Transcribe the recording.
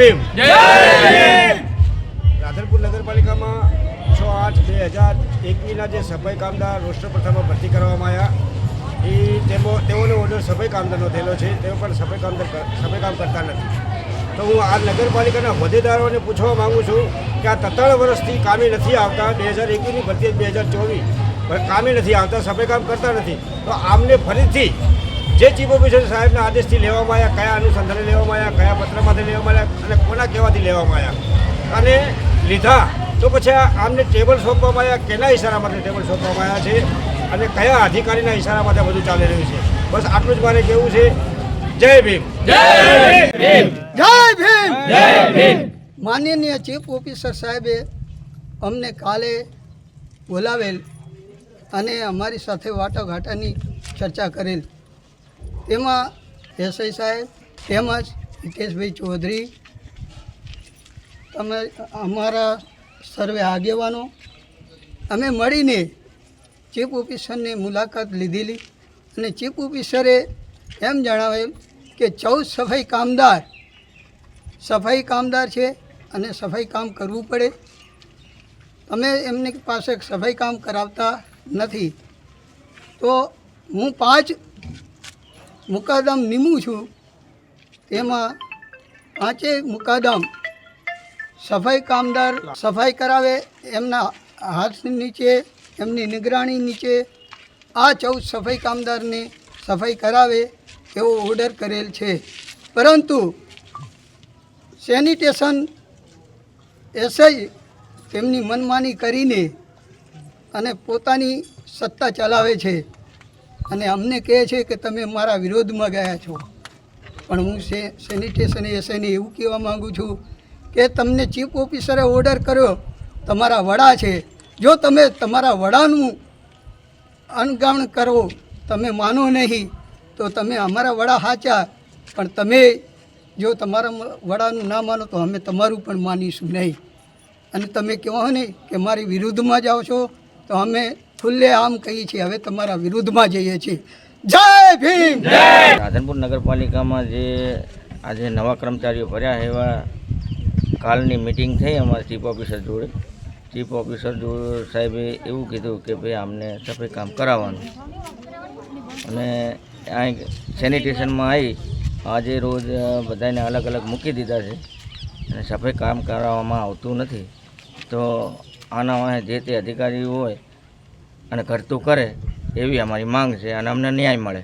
ભીમ. રાધનપુર નગરપાલિકામાં છ આઠ બે હજાર એકવીસના જે સફાઈ કામદાર રોસ્ટર પ્રથામાં ભરતી કરવામાં આવ્યા. એ તેમાં તેઓનો ઓર્ડર સફાઈ કામદારનો થયેલો છે. તેઓ પણ સફાઈ કામદાર સફાઈ કામ કરતા નથી. તો હું આ નગરપાલિકાના હોદ્દેદારોને પૂછવા માગું છું કે આ ત્રણ વર્ષથી કામે નથી આવતા. બે હજાર એકવીસની ભરતી બે હજાર ચોવીસ. કામે નથી આવતા સફાઈ કામ કરતા નથી. તો આમને ફરીથી જે ચીફ ઓફિસર સાહેબના આદેશથી લેવામાં આવ્યા કયા અનુસંધાને લેવામાં આવ્યા કયા પત્રમાંથી લેવામાં આવ્યા અને કોના કહેવાથી લેવામાં આવ્યા. અને લીધા તો પછી આમને ટેબલ સોંપવામાં આવ્યા કેના ઇશારામાંથી ટેબલ સોંપવામાં આવ્યા છે અને કયા અધિકારીના ઈશારા માટે બધું ચાલી રહ્યું છે. બસ આટલું જ મારે કહેવું છે. જય ભીમ. જય ભીમ. માનનીય ચીફ ઓફિસર સાહેબે અમને કાલે બોલાવેલ અને અમારી સાથે વાટાઘાટાની ચર્ચા કરેલ. તેમાં એસઆઈ સાહેબ તેમજ હિતેશભાઈ ચૌધરી, તમે અમારા સર્વે આગેવાનો, અમે મળીને ચીફ ઓફિસરની મુલાકાત લીધેલી અને ચીફ ઓફિસરે એમ જણાવેલ કે ચૌદ સફાઈ કામદાર સફાઈ કામદાર છે અને સફાઈ કામ કરવું પડે. તમે એમની પાસે સફાઈ કામ કરાવતા નથી. તો હું પાંચ મુકાદમ નીમું છું. તેમાં પાંચેય મુકાદમ સફાઈ કામદાર સફાઈ કરાવે, એમના હાથ નીચે, એમની નિગરાણી નીચે, આ ચૌદ સફાઈ કામદારને સફાઈ કરાવે એવો ઓર્ડર કરેલ છે. પરંતુ સેનિટેશન એસઆઈ તેમની મનમાની કરીને અને પોતાની સત્તા ચલાવે છે. અને અમને કહે છે કે તમે મારા વિરોધમાં ગયા છો. પણ હું સેનિટેશન એસેને એવું કહેવા માગું છું કે તમને ચીફ ઓફિસરે ઓર્ડર કર્યો, તમારા વડા છે. જો તમે તમારા વડાનું અણગાણ કરો, તમે માનો નહીં, તો તમે અમારા વડા સાચા પણ તમે જો તમારા વડાનું ના માનો, તો અમે તમારું પણ માનીશું નહીં. અને તમે કહો ને કે મારી વિરુદ્ધમાં જાઓ છો, તો અમે ખુલ્લે આમ કહીએ છીએ હવે તમારા વિરુદ્ધમાં જઈએ છીએ. જય ભીમ! રાધનપુર નગરપાલિકામાં જે આજે નવા કર્મચારીઓ ભર્યા એવા કાલની મિટિંગ થઈ અમારા ચીફ ઓફિસર જોડે. ચીફ ઓફિસર જોડે સાહેબે એવું કીધું કે ભાઈ આમને સફાઈ કામ કરાવવાનું. અને અહીં સેનિટેશનમાં આવી આજે રોજ બધાને અલગ અલગ મૂકી દીધા છે. અને સફાઈ કામ કરાવવામાં આવતું નથી. તો આના જે તે અધિકારી હોય અને ઘટતું કરે એવી અમારી માંગ છે અને અમને ન્યાય મળે.